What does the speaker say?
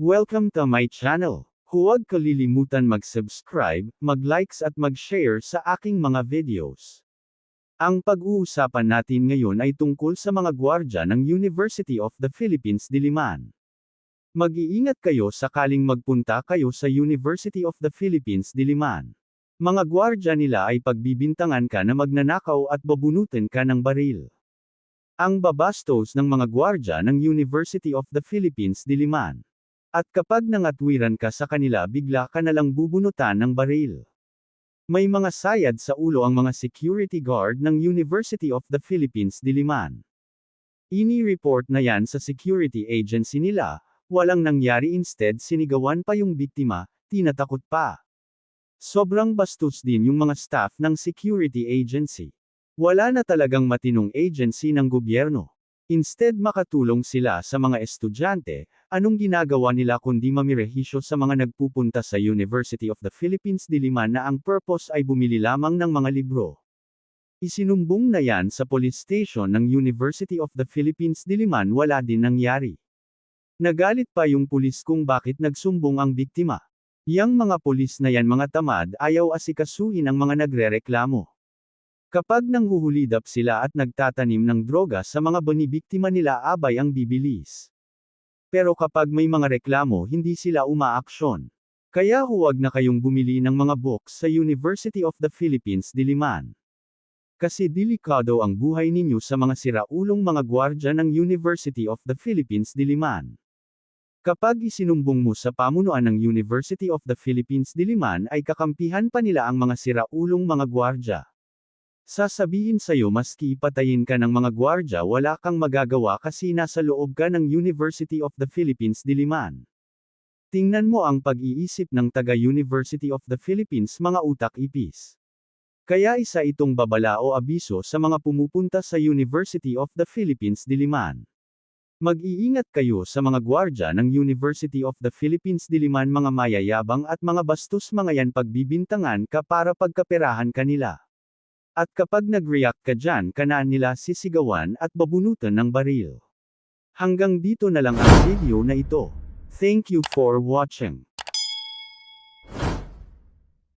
Welcome to my channel. Huwag kalilimutan mag-subscribe, mag-likes at mag-share sa aking mga videos. Ang pag-uusapan natin ngayon ay tungkol sa mga gwardya ng University of the Philippines Diliman. Mag-iingat kayo sakaling magpunta kayo sa University of the Philippines Diliman. Mga gwardya nila ay pagbibintangan ka na magnanakaw at babunutin ka ng baril. Ang babastos ng mga gwardya ng University of the Philippines Diliman. At kapag nangatwiran ka sa kanila bigla ka nalang bubunutan ng baril. May mga sayad sa ulo ang mga security guard ng University of the Philippines Diliman. Ini-report na yan sa security agency nila, walang nangyari instead sinigawan pa yung biktima, tinatakot pa. Sobrang bastos din yung mga staff ng security agency. Wala na talagang matinong agency ng gobyerno. Instead makatulong sila sa mga estudyante, anong ginagawa nila kundi mamirehisyo sa mga nagpupunta sa University of the Philippines Diliman na ang purpose ay bumili lamang ng mga libro. Isinumbong na yan sa police station ng University of the Philippines Diliman wala din nangyari. Nagalit pa yung pulis kung bakit nagsumbong ang biktima. Yang mga pulis na yan mga tamad ayaw asikasuhin ang mga nagrereklamo. Kapag nanghuhulidap sila at nagtatanim ng droga sa mga bonibiktima nila abay ang bibilis. Pero kapag may mga reklamo hindi sila umaaksyon. Kaya huwag na kayong bumili ng mga books sa University of the Philippines Diliman. Kasi delikado ang buhay ninyo sa mga siraulong mga gwardya ng University of the Philippines Diliman. Kapag isinumbong mo sa pamunuan ng University of the Philippines Diliman ay kakampihan pa nila ang mga siraulong mga gwardya. Sasabihin sa'yo maski patayin ka ng mga gwardya wala kang magagawa kasi nasa loob ka ng University of the Philippines Diliman. Tingnan mo ang pag-iisip ng taga-University of the Philippines mga utak ipis. Kaya isa itong babala o abiso sa mga pumupunta sa University of the Philippines Diliman. Mag-iingat kayo sa mga gwardya ng University of the Philippines Diliman mga mayayabang at mga bastos mga yan pagbibintangan ka para pagkaperahan kanila. At kapag nag-react ka dyan kanaan nila sisigawan at babunutan ng baril. Hanggang dito na lang ang video na ito. Thank you for watching.